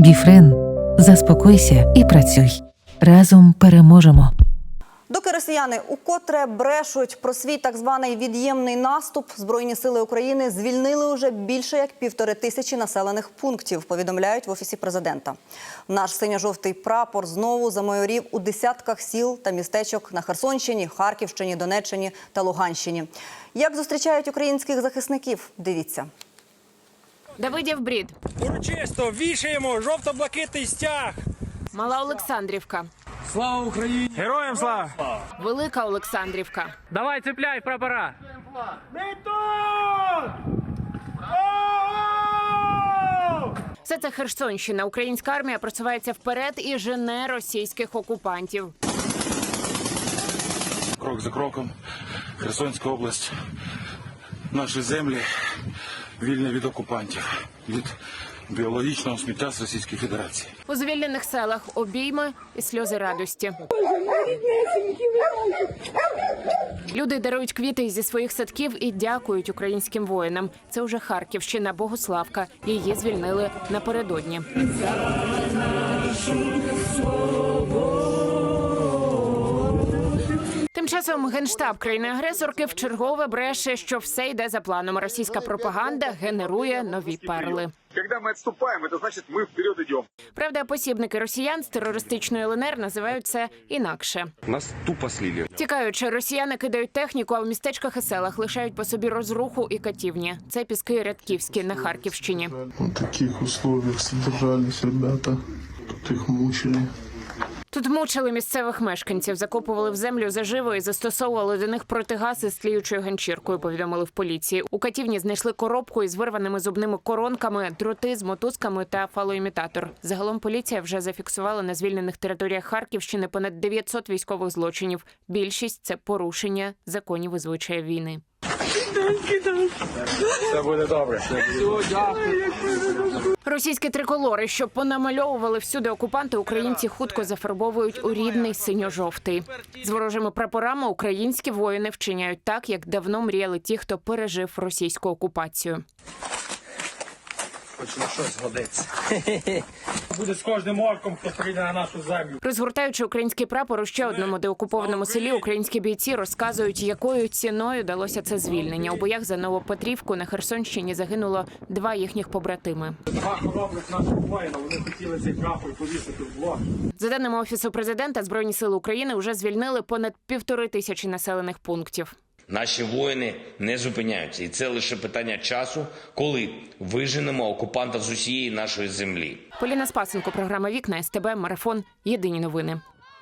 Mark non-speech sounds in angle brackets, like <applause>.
Біфрен, заспокойся і працюй. Разом переможемо. Доки росіяни укотре брешуть про свій так званий від'ємний наступ, збройні сили України звільнили уже більше як півтори тисячі населених пунктів. Повідомляють в офісі президента. Наш синьо-жовтий прапор знову замайорів у десятках сіл та містечок на Херсонщині, Харківщині, Донеччині та Луганщині. Як зустрічають українських захисників? Дивіться. Давидів брід, Урочисто вішаємо жовто-блакитний стяг. Мала Олександрівка, Слава Україні! Героям слава! Велика Олександрівка, Давай, цепляй прапора! все це Херсонщина. Українська армія просувається вперед і жене російських окупантів. крок за кроком Херсонська область, наші землі вільні від окупантів, від біологічного сміття з Російської Федерації. У звільнених селах обійми і сльози радості. Люди дарують квіти зі своїх садків і дякують українським воїнам. Це вже Харківщина, Богославка. Її звільнили напередодні Тим часом генштаб країни-агресорки вчергове бреше, що все йде за планом. Російська пропаганда генерує нові перли. Когда мы отступаем, это значит мы вперед идем. Правда, посібники росіян з терористичної ЛНР називають це інакше. Нас тупо слили. Тікаючи, росіяни кидають техніку, а в містечках і селах лишають по собі розруху і катівні. Це піски Рядківські на Харківщині. В таких условиях содержались ребята. Тут их мучили. Тут мучили місцевих мешканців, закопували в землю заживо і застосовували до них протигази з тліючою ганчіркою. Повідомили в поліції. У катівні знайшли коробку із вирваними зубними коронками, дроти з мотузками та фалоімітатор. Загалом поліція вже зафіксувала на звільнених територіях Харківщини понад 900 військових злочинів. Більшість це порушення законів і звичаїв війни. Все буде добре. Російські триколори, що понамальовували всюди окупанти, українці хутко зафарбовують у рідний синьо-жовтий. З ворожими прапорами українські воїни вчиняють так, як давно мріяли ті, хто пережив російську окупацію. Хоч на щось годиться. <laughs> Буде з кожним орком, хто прийде на нашу землю. Розгортаючи український прапор у ще одному деокупованому селі, українські бійці розказують, якою ціною далося це звільнення. У боях за Новопетрівку на Херсонщині загинуло два їхніх побратими. Два хоробрих наших воїна, вони хотіли цей прапор повісити в блок. За даними офісу президента, збройні сили України вже звільнили понад півтори тисячі населених пунктів. Наші воїни не зупиняються, і це лише питання часу, коли виженемо окупанта з усієї нашої землі. Поліна Спасенко, програма Вікна СТБ Марафон. Єдині новини.